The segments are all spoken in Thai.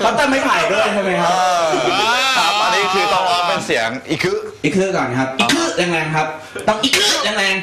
เขาเต้นไม่ไผ่ด้วยใช่ไหมครับครับอันนี้คือต้องออกเป็นเสียงอีกคืออีกคือก่อนครับอีกคือแรงๆครับ ต้องอีกคือแรง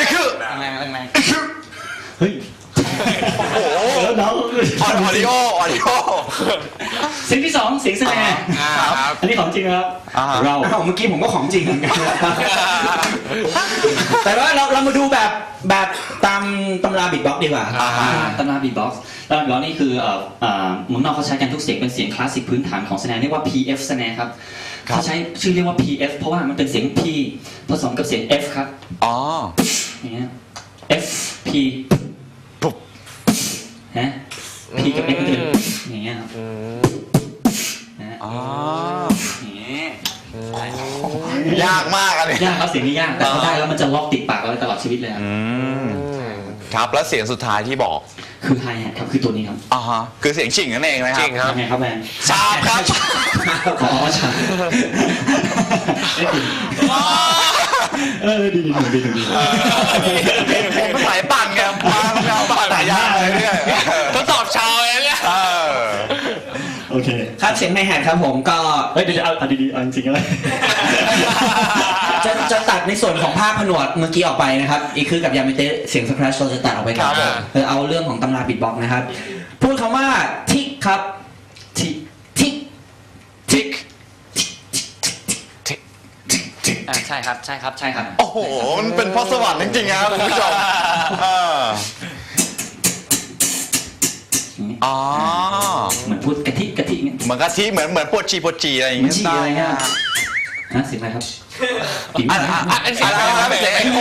อีกคือๆแรงๆแรงเฮ้ย โอ้โหแล้วน้องออดิโอออดิโอเสียงที่สองเสียงแสดงอ่าครับอันนี้ของจริงนะครับอ่าเราๆอ้าวเมื่อกี้ผมก็ของจริงเหมือนกันแต่ว่าเราเรามาดูแบบแบบตามตำราบิดบ็อกซ์ดีกว่าอ่าฮะตำราบีทบ็อกซ์ตำราบีทบ็อกซ์นี่คือเอ่อเอ่อเมืองนอกเขาใช้กันทุกเสียงเป็นเสียงคลาสสิกพื้นฐานของแสดงเรียกว่า PF แสดงครับครับเขาใช้ชื่อเรียกว่า PF เพราะว่ามันเป็นเสียง P ผสมกับเสียง F ครับ อ๋ออย่างเงี้ย F P ปุ๊บ ฮะ P กับ F ก็จะเป็นอย่างเงี้ยครับนะอ๋ออย่างเงี้ยยากมากอันนี้ยากครับเสียงนี้ยากแต่พอได้แล้วมันจะล็อกติดปากเราไว้ตลอดชีวิตเลยครับ อืมครับแล้วเสียงสุดท้ายที่บอกคือไฮแฮทครับคือตัวนี้ครับอ่าฮะคือเสียงฉิงนั่นเองนะคจรัริบงครับ ทำไงครับแมนทราบครับขอใช่เออดีดีดีดีดี ผมเป็นสายปั่นไงมาแนวปั่นหลายอย่างเลยเนี่ย เคครับเสียงไฮแฮทครับผมก็เฮ้ยเดี๋ยวจะเอาเอาดีๆเอาจริงๆเลยจะจะตัดในส่วนของภาคผนวดเมื่อกี้ออกไปนะครับอีกคือกับยามิเตะเสียงสครัชเราจะตัดออกไปก่อนครับผมเออเอาเรื่องของตำราบิดบ็อกซ์นะครับ พูดคำว่าทิกครับที่ทิกทิกอ่าใช่ครับใช่ครับใช่ครับ โอ้โห มันเป็นพรสวรรค์จริงๆครับคุณผู้ชมเอออ๋อ เหมือนพูดกะทิกะทิ เนี่ยเหมือนกะทิเหมือนเหมือนปวดจีปวดจีอะไรอย่างเหมือเงี้นยฉี่อะไรเงี้ยฮะเสียงอะไรครับจริงอะมากอะอะอันเสียงอะไรครับเสียงเอ็กโค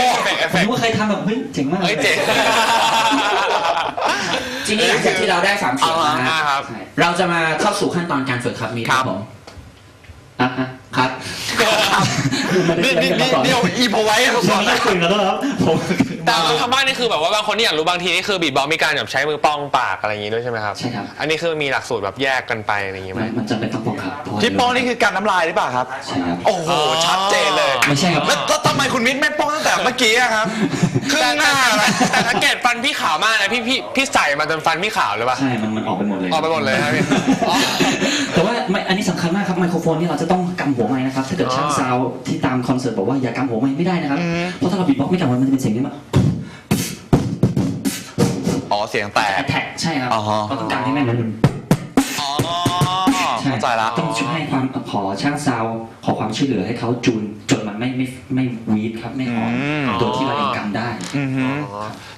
ผมรู้ว่าใครทำแบบเฮ้ยเจ๋งมากเฮ้ยเจ๋งจริงๆหลังจากที่เราได้สามเสียงแล้วนะอ่าครับ ใช่เราจะมาเข้าสู่ขั้นตอนการฝึกครับมีครับ ผมอะอะครับไม่ได้นี่เตรีนี่ยมกันนี่มาก่อนนี่เอาอีโพไว้ให้ผมยัก่องนไม่นะ คุยกันแล้วครับผม แต่ทางบ้านนี่คือแบบว่าบางคนที่อยากรู้บางทีนี่คือบีบบ็อกซ์มีการแบบใช้มือป้องปากอะไรอย่างงี้ด้วยใช่ไหมครับ ใช่ครับ อันนี้คือมีหลักสูตรแบบแยกกันไปอะไรอย่างงี้ไหมมันมันจำเป็นต้องป้องครับเพราะว่าที่ป้องนี่คือการน้ำลายหรือเปล่าครับ ใช่ครับ โอ้โห ชัดเจนเลย ไม่ใช่ครับ แล้วแล้วทำไมคุณมิ้นไม่ป้องตั้งแต่เมื่อกี้อะครับครึ่งหน้าเลยแต่สังเกตฟันพี่ขาวมากนะพี่พี่พี่ใส่มาจนฟันพี่ขาวเลยปะ ใช่ มันมันออกไปหมดเลยออกไปหมดเลยครับพี่อ๋อ แต่ว่าไม่อันนี้สำคัญมากครับ ไมโครโฟนนี่เราจะต้องกำหัวไม้นะครับ ถ้าเกิดช่างซาวด์ที่ตามคอนเสิร์ตบอกว่าอย่ากำหัวไม้ไม่ได้นะครับ เพราะถ้าเราบีบบ็อกซ์ไม่กำหัวไม้มันจะเป็นเสียงนี้มาอ๋อเสียงแตกแอทแทกใช่ครับอ๋อฮะเราต้องการให้แม่นมันอ๋อ ใช่เข้าใจละต้องช่วยให้ความขอช่างซาวด์ขอความช่วยเหลือให้เขาจูนจนมันไม่ไม่ไม่วีดครับไม่หอนอืมโดยที่เราเองกำได้อือหือ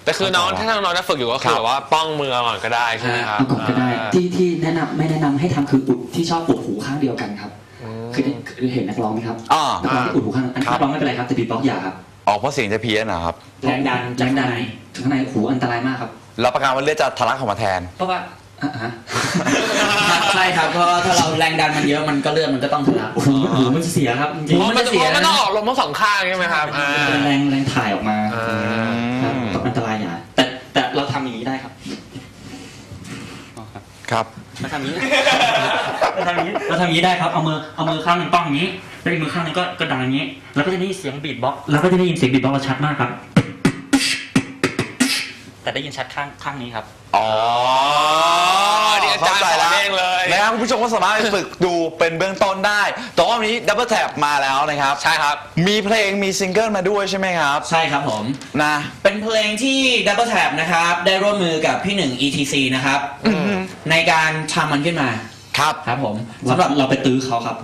แต่คือน้องถ้าน้องๆจะฝึกอยู่ก็คือแบบว่าป้องมือก่อนก็ได้ใช่ไหมครับเอาก่อนก็ได้ที่ที่แนะนำไม่แนะนำให้ทำคืออุดที่ชอบอุดหูข้างเดียวกันครับคือคือเห็นนักร้องไหมครับอ่านักร้องที่อุดหูข้างอันนี้ครับนักร้องไม่เป็นไรครับแต่บีบบ็อกซ์อย่าครับออกเพราะเสียงจะเพี้ยนนะครับแรงดันแรงดันถึงข้างในหูอันตรายมากครับรับประกันว่าเลือดจะทะลักออกมาแทน เพราะว่า อะฮะใช่ครับเพราะถ้าเราแรงดันมันเยอะมันก็เลือดมันก็ต้องทะลักหูหูมันจะเสียครับจริงอ๋อๆมันจะมันต้องออกลมทั้งสองข้างใช่ไหมครับอ่าเป็นแรงแรงถ่ายออกมาอ่าครับอันตรายอย่าแต่แต่เราทำอย่างนี้ได้ครับครับเราทำอย่างนี้เราทำอย่างนี้เราทำอย่างนี้ได้ครับเอามือเอามือข้างหนึ่งป้องอย่างนี้แล้วอีกมือข้างหนึงก็ก็ดังอย่างนี้ แล้วก็จะได้ยินเสียงบีทบ็อกซ์แล้วก็จะได้ยินเสียงบีทบ็อกซ์เราชัดมากครับ แต่ได้ยินชัดข้างข้างนี้ครับ อ๋อนี่อาจารย์เข้สอนแล้วเองเลยนะครับคุณผู้ชมก็สามารถไปฝึกดูเป็นเบื้องต้นได้ แต่ว่าวันนี้ดับเบิลแท็บมาแล้วนะครับ ใช่ครับ มีเพลงมีซิงเกิลมาด้วยใช่ไหมครับ ใช่ครับผมนะ เป็นเพลงที่ Double Tap นะครับ ได้ร่วมมือกับพี่หนึ่ง ETC นะครับ ในการทำมันขึ้นมา ครับครับผมสำสำหหรัรับบเราไปตื้อเขาครับ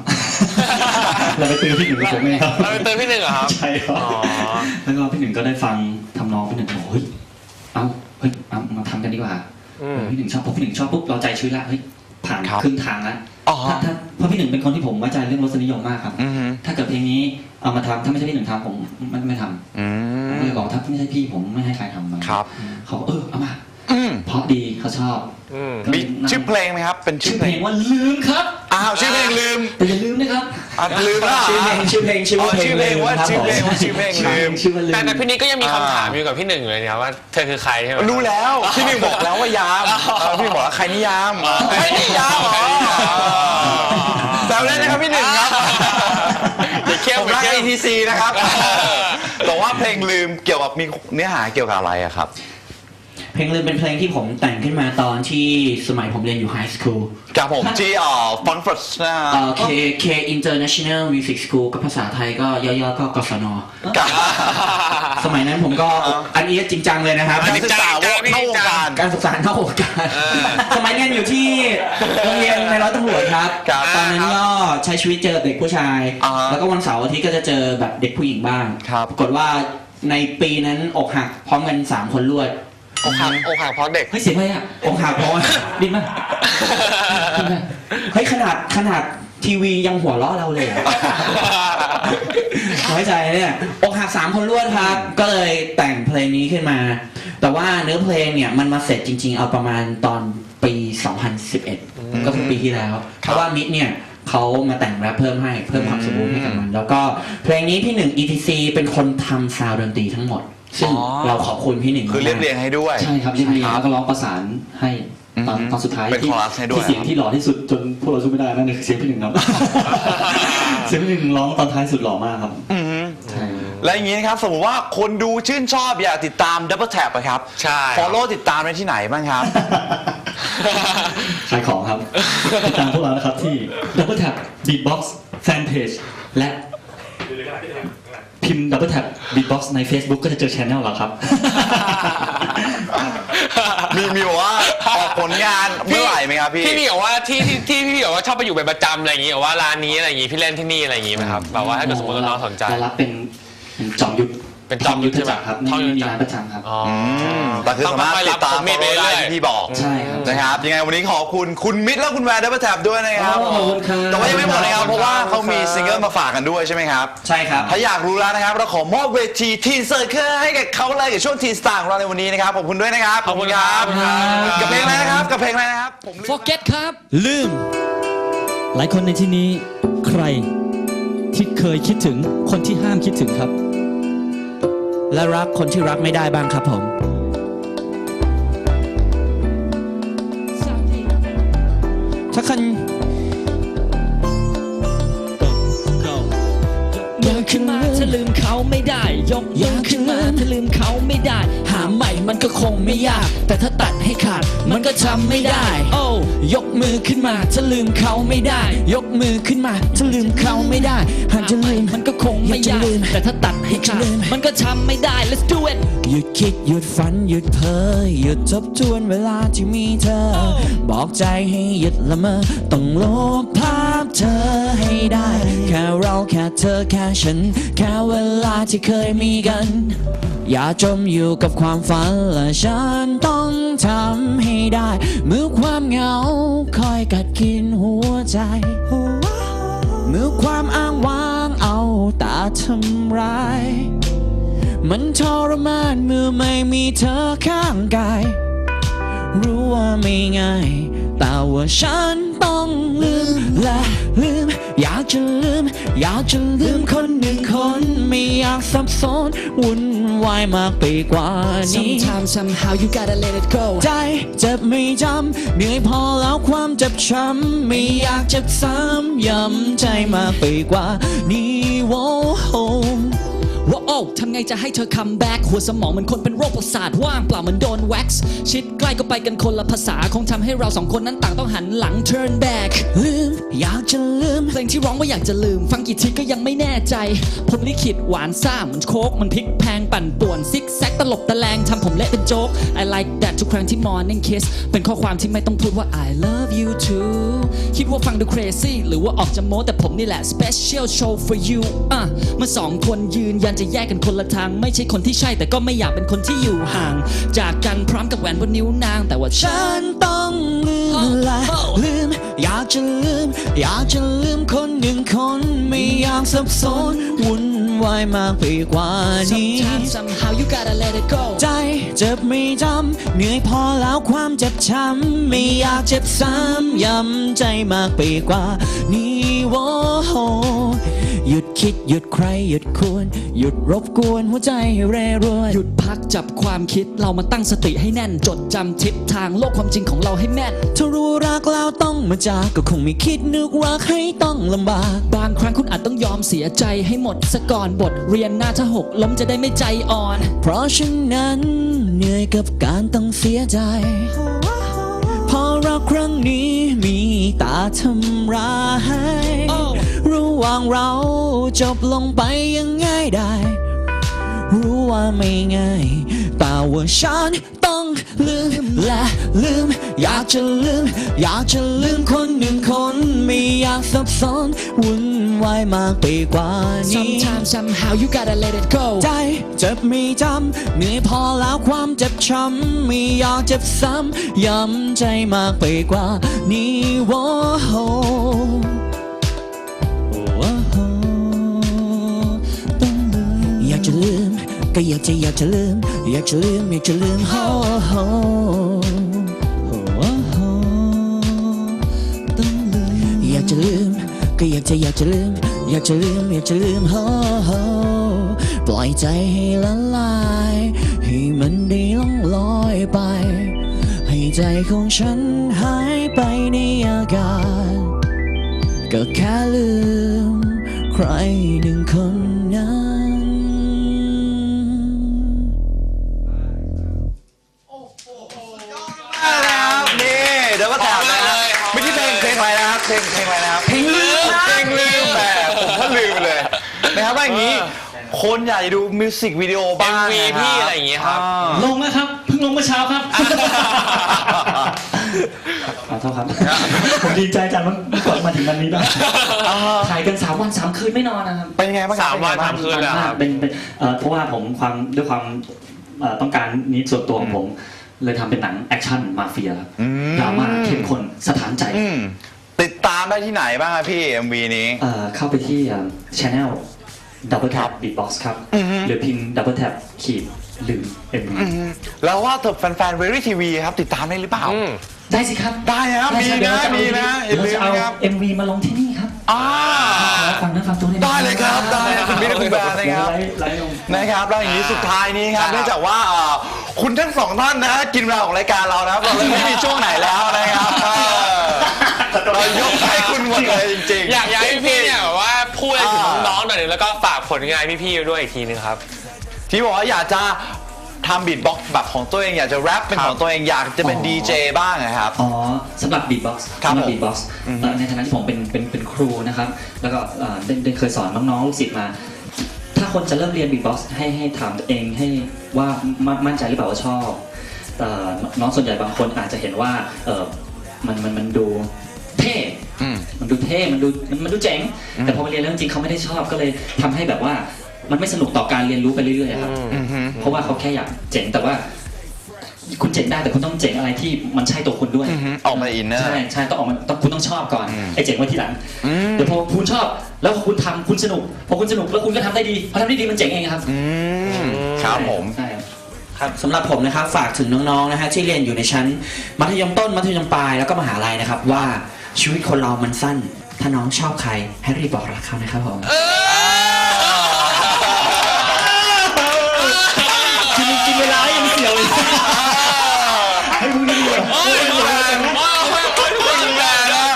เราไปตื้อพี่หนึ่งกับผมเองครับเราไปเตือนพี่หนึ่งเหรอครับ ใช่ครับอ๋อแล้วก็พี่หนึ่งก็ได้ฟังทำนองพี่หนึ่งบอกเฮ้ยเอา เฮ้ยเอามาทำกันดีกว่าอืม พี่หนึ่งชอบพอพี่หนึ่งชอบปุ๊บเราใจชื้นละเฮ้ยผ่านครับครึ่งทางแล้วอ๋อ ถ้าถ้าเพราะพี่หนึ่งเป็นคนที่ผมไว้ใจเรื่องรสนิยมมากครับ อือหือถ้าเกิดเพลงนี้เอามาทำถ้าไม่ใช่พี่หนึ่งทำผมไม่ไม่ทอืำผมมก็เลยบอกถ้าไม่ใช่พี่ผมไม่ให้ใครทำมาครับ เขาบอกเออเอามาอืมเพราะ ดีเขาชอบอืมมีชื่อเพลงไหมครับ เป็นชื่ชื่ออเพเพลลงงว่าลืมครับ อ้าวชื่อเพลงลืมแต่อย่าลืมนะครับ อะลืมแล้วชื่อเพลงชื่อเพลงชื่ออ๋อเพลงชื่อเพลงว่าครับชื่อผมเพลงว่าชื่อเพลงลืม ชื่อว่าลืมแต่แต่พี่นิกก็ยังมีคำอ่าถามอยู่กับพี่หนึ่งเลยเนี่ยว่าเธอคือใครใช่ไหม รู้แล้วพี่หนึ่งบอกแล้วว่ายามเออพี่หนึ่งบอกว่าใครนิยามใครนิยามเหรอแซวเล่นนะครับพี่หนึ่งครับอย่าเข้มผมรัก อย่าเข้ม ATC นะครับแต่ว่าเพลงลืมเกี่ยวกับมีเนื้อหาเกี่ยวกับอะไรอะครับ เพเพลงลืมเป็นเพลงที่ผมแต่งขึ้นมาตอนที่สมัยผมเรียนอยู่ไฮสคูลกับผมที่อ่อฟอนฟรัสนะฮะเอ่อ K K International Music School ก็ภาษาไทยก็ย่อๆก็กศนกับสมัยนั้นผมก็อันนี้จริงจังเลยนะครับการศึกษาว่าเข้าวงการการศึกษานอกวงการสมัยเรียนอยู่ที่โรงเรียนในร้อยตำรวจครับครับตอนนั้นก็ใช้ชีวิตเจอเด็กผู้ชายอ่าฮะแล้วก็วันเสาร์อาทิตย์ก็จะเจอแบบเด็กผู้หญิงบ้างครับปรากฏว่าในปีนั้นอกหักพร้อมกันสามคนรวด อกหักอกหักเพราะเด็ก เฮ้ยเสียงอะไรอะอกหักเพราะว่าดินมาเฮ้ยขนาดขนาดทีวียังหัวเราะเราเลยเหรอน้อยใจเนี่ยอกหักสามคนรวดครับ ก็เลยแต่งเพลงนี้ขึ้นมา แต่ว่าเนื้อเพลงเนี่ยมันมาเสร็จจริง ๆ เอาประมาณตอนปี 2011 ก็คือปีที่แล้ว เพราะว่ามิดเนี่ยเขามาแต่งแรปเพิ่มให้เพิ่มความสมบูรณ์ให้กับมัน แล้วก็เพลงนี้พี่หนึ่ง ETC เป็นคนทำซาวด์ดนตรีทั้งหมด ซึ่งอ๋อ เราขอบคุณพี่หนึ่งคือเรียบเรียงให้ด้วย ใช่ครับเรียบเรียงแล้วก็ร้องประสานให้ตอนอืมตอนสุดท้ายเป็นที่คอรัสให้ด้วยที่เสียงที่หล่อที่สุดจนพวกเราสู้ไม่ได้นั่นคือเสียงพี่หนึ่งครับ เสียงพี่หนึ่งร้องตอนท้ายสุดหล่อมากครับอือฮึใช่และอย่างนี้นะครับ สมมติว่าคนดูชื่นชอบอยากติดตาม Double Tap อะครับ ใช่ Follow ติดตามได้ที่ไหนบ้างครับ ขายของครับ ติดตามพวกเรานะครับที่ Double Tap Beatbox Fanpage และ พิมพ์ Double Tap Beatbox ใน Facebook ก็จะเจอช anel เราครับ มีมีบอกว่าออกผลงานเมื่อไหร่ไหมครับพี่ พี่พี่บอกว่าที่ที่ที่พี่บอกว่าชอบไปอยู่เป็นประจำอะไรอย่างงี้บอกว่าร้านนี้อะไรอย่างงี้พี่เล่นที่นี่อะไรอย่างงี้ไหมครับแบบว่าถ้าเกิดสมมติว่าน้องสนใจ เรารับเป็นจอมยุทธ เป็นจอมยุทธทจักรครับใช่ไหมไม่มีร้านประจำครับ อ๋ออืมแต่คือสามารถติดตามต้องค่อยรับ follow ได้คอมเมนต์ไปเรื่อยที่พี่บอกใช่ครับ นะครับยังไงวันนี้ขอบคุณคุณมิตรและคุณแวร์ดับเบิลแท็บด้วยนะครับ ขอบคุณครับแต่ว่ายังไม่หมดนะครับเพราะว่าเขามีซิงเกิลมาฝากกันด้วยใช่ไหมครับ ใช่ครับ ถ้าอยากรู้แล้วนะครับ เราขอมอบเวทีทีเซอร์เคอร์ให้กับเขาเลยกับช่วงทีสตาร์ของเราในวันนี้นะครับ ขอบคุณด้วยนะครับขอบคุณครับ กับเพลงอะไรนะครับ กับเพลงอะไรนะครับผมลืม Forget ครับ ลืม หลายคนในที่นี้ ใครที่เคยคิดถึงคนที่ห้ามคิดถึงครับ และรักคนที่รักไม่ได้บ้างครับผมถ้าคัน มือขึ้นมาถ้าลืมเขาไม่ได้ ยกมือขึ้นมาถ้าลืมเขาไม่ได้ หาใหม่มันก็คงไม่ยาก แต่ถ้าตัดให้ขาดมันก็ทำไม่ได้ โอ้ยกมือขึ้นมาถ้าลืมเขาไม่ได้ ยกมือขึ้นมาถ้าลืมเขาไม่ได้ หากจะลืมมันก็คงไม่ยากแต่ถ้าตัดให้ขาดมันก็ทำไม่ได้ let's do it หยุดคิดหยุดฝันหยุดเพ้อหยุดทบทวนเวลาที่มีเธอ บอกใจให้หยุดละเมอต้องลบภาพ เธอให้ได้ แค่เราแค่เธอแค่ฉัน แค่เวลาที่เคยมีกัน อย่าจมอยู่กับความฝันและฉันต้องทำให้ได้ เมื่อความเหงาคอยกัดกินหัวใจ เมื่อความอ้างว้างเอาตาทำร้าย มันทรมานเมื่อไม่มีเธอข้างกาย รู้ว่าไม่ง่าย แต่ว่าฉันต้องลืมและลืม อยากจะลืม อยากจะลืมคนหนึ่งคน ไม่อยากสับสนวุ่นวายมากไปกว่านี้ sometimes somehow you gotta let it go ใจเจ็บไม่จำเหนื่อยพอแล้วความเจ็บช้ำไม่อยากเจ็บซ้ำย้ำใจมากไปกว่านี้โว้ โหว่าโอ้ทำไงจะให้เธอคัมแบ็กหัวสมองเหมันคนเป็นโรคประสาทว่างเปล่าเหมันโดนแว็กซ์ชิดใกล้ก็ไปกันคนละภาษาคงทำให้เราสองคนนั้นต่างต้องหันหลัง turn back ลืมอยากจะลืมเพลงที่ร้องว่าอยากจะลืม ฟังกี่ทีก็ยังไม่แน่ใจ ผมลิขิตหวานซ่าเหมันโคกมันพลิกแพงปั่นป่วนซิกแซกตลบตะแลงทำผมเละเป็นโจ๊ก I like that ทุกครั้งที่ morning kiss เป็นข้อความที่ไม่ต้องพูดว่า I love you too คิดว่าฟังดู crazy หรือว่าออกจะโม้แต่ผมนี่แหละ special show for you อะเมื่อสองคนยืนยันจะแยกกันคนละทาง ไม่ใช่คนที่ใช่แต่ก็ไม่อยากเป็นคนที่อยู่ห่าง จากกันพร้อมกับแหวนบนนิ้วนาง แต่ว่าฉัฉันนต้องลืมและลืม อยากจะลืม อยากจะลืมคนหนึ่งคนไม่อยากสับสนวุ่นวายมากไปกว่านี้ sometimes somehow you gotta let it go ใจเจ็บไม่จำเหนื่อยพอแล้วความเจ็บช้ำไม่อยากเจ็บซ้ำย้ำใจมากไปกว่านี้โว้โหหยุดคิดหยุดใครหยุดควร หยุดรบกวนหัวใจให้เร่รวนหยุดพักจับความคิดเรามาตั้งสติให้แน่น จดจำทิศทางโลกความจริงของเราให้แม่นถ้ารู้รักแล้วต้องมาจากก็คงไม่คิดนึกรักให้ต้องลำบาก บางครั้งคุณอาจต้องยอมเสียใจให้หมดสะก่อนบทเรียนหน้าถ้าหกล้มจะได้ไม่ใจอ่อน เพราะฉะนั้นเหนื่อยกับการต้องเสียใจเพราะรักครั้งนี้มีตาทำร้ายโอ้ระ หว่างเราจบลงไปยังง่ายได้ รู้ว่าไม่ง่าย แต่ว่าฉันต้องลืมและลืม อยากจะลืม อยากจะลืมคนหนึ่งคน ไม่อยากซับซ้อนวุ่นวายมากไปกว่านี้ Sometimes somehow you gotta let it go ใจเจ็บไม่จำเหนื่อยพอแล้วความเจ็บช้ำไม่อยากเจ็บซ้ำย้ำใจมากไปกว่านี้โว้ ก็อยากจะอยากจะลืม อยากจะลืม อยากจะลืมโอ้โหต้องลืมอยากจะลืม ก็อยากจะอยากจะลืม อยากจะลืม อยากจะลืมโอ้โหปล่อยใจให้ละลาย ให้มันได้ล่องลอยไป ให้ใจของฉันหายไปในอากาศ ก็แค่ลืม ใครหนึ่งคน คนอยากจะดูมิวสิกวิดีโอบ้าง MV นคบพี่อะไรอย่างเงี้ยครับลงแล้วครับเพิ่งลงเมื่อเช้าครับขอโทษครับ ผมดีใจจังมันกดมาถึงวันนี้ได้ถ่ายกันสามวันสามคืนไม่นอนนะครับ เป็นยังไงบ้างครับสามวันเป็ไงบ้ง สามคืนเลยเหรอครับ เป็นเป็นเอ่อเพราะว่าผมความด้วยความเอ่อต้องการนี้ส่วนตัวของผม เลยทำเป็นหนังแอคชั่นมาเฟียครับอืม ดราม่าเข้มข้นสถานใจอืมติดตามได้ที่ไหนบ้างครับพี่ MV นี้ เอ่อเข้าไปที่ช anel double tap beatbox ครับหรือพิมพ์ double tap ขีดลืมเอ็มแล้วว่าเถอะแฟนๆ Very TV ครับ ติดตามได้หรือเปล่าอืมได้สิครับ ได้นะครับมีเดี๋ยวนะเราจมีนะอย่าเดี๋ยวลืเรามจะเอานะครับ MV มาลงที่นี่ครับอ่าฟังนะฟังตัวนี้ ครับคุณบิ๊กและคุณแบร์นะครับไลฟ์ไลฟ์ลง นะครับแล้วอย่างนี้สุดท้ายนี้ครับครับเนื่องจากว่าเอ่อคุณทั้งสองท่านนะฮะกินเวลาของรายการเรานะครับเราเลยไม่มีช่วงไหนแล้วนะครับเออเรายกให้คุณหมดเลยจริงๆ อยากอยากให้พี่เนี่ยแบบว่าพูดอะไรถึงน้องๆหน่อยหนึงแล้วก็ฝากผลงานพี่ๆด้วยอีกทีนึงครับ ที่บอกว่าอยากจะทำบีทบ็อกซ์แบบของตัวเองอยากจะแรปเป็นของตัวเองอยากจะเป็นอ๋อ ดีเจบ้างนะครับ อ๋อสำหรับ beatbox ครับสำหรับผม beatbox เอ่อในฐานะที่ผมเป็นเป็นเป็นครูนะครับ แล้วก็เอ่อได้ได้เคยสอนน้องๆลูกศิษย์มา ถ้าคนจะเริ่มเรียน beatbox ให้ให้ถามตัวเองให้ว่ามั่นมั่นใจหรือเปล่าว่าชอบเอ่อน้องส่วนใหญ่บางคนอาจจะเห็นว่าเออมันมันมันดูเท่อืมมันดูเท่ มันดูมันมันดูเจ๋ง แต่พอมาเรียนแล้วจริงๆเขาไม่ได้ชอบก็เลยทำให้แบบว่ามันไม่สนุกต่อการเรียนรู้ไปเรื่อยๆครับอือฮึเพราะว่าเขาแค่อยากเจ๋งแต่ว่า คุณเจ๋งได้แต่คุณต้องเจ๋งอะไรที่มันใช่ตัวคุณด้วยอือฮึออกมาอินเนอร์ใช่ใช่ต้องออกมาต้องคุณต้องชอบก่อนอืมไอ้เจ๋งไว้ทีหลังอืมเดี๋ยวพอคุณชอบ แล้วพอคุณทำคุณสนุกพอคุณสนุกแล้วคุณก็ทำได้ดีพอทำได้ดีมันเจ๋งเองครับอืมครับผมใช่ครับครับสำหรับผมนะครับฝากถึงน้องๆนะฮะที่เรียนอยู่ในชั้น มัธยมต้นมัธยมปลายแล้วก็มหาลัยนะครับว่าชีวิตคนเรามันสั้น ถ้าน้องชอบใครให้รีบบอกรักเขานะครับผม คุณแมนนะ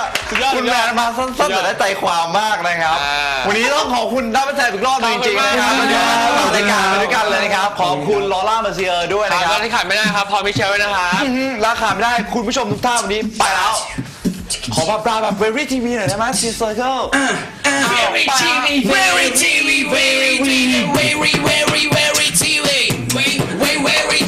คุณแมนมาสั้นๆแต่ได้ใจความมากนะครับอ่าวันนี้ต้องขอบคุณดับเบิลแทบอีกรอบหนึงจริงๆนะครับขอบคุณที่ครับมาร่วมรายการไปด้วยกันเลยนะครับ ขอบคุณลอร่ามาเซียร์ด้วยครันะบครัแล้บวที่ขาดไม่ได้ครับ พอมิเชลด้วยนะครับอื้อหือราคาไม่ได้คุณผู้ชมทุกท่านวันนี้ไปแล้ว ขอแบบปลาแบบ very TV หน่อยได้ไหมซีเซอร์เคิล Very TV, very TV, very TV, very, very, very TV, very, very, very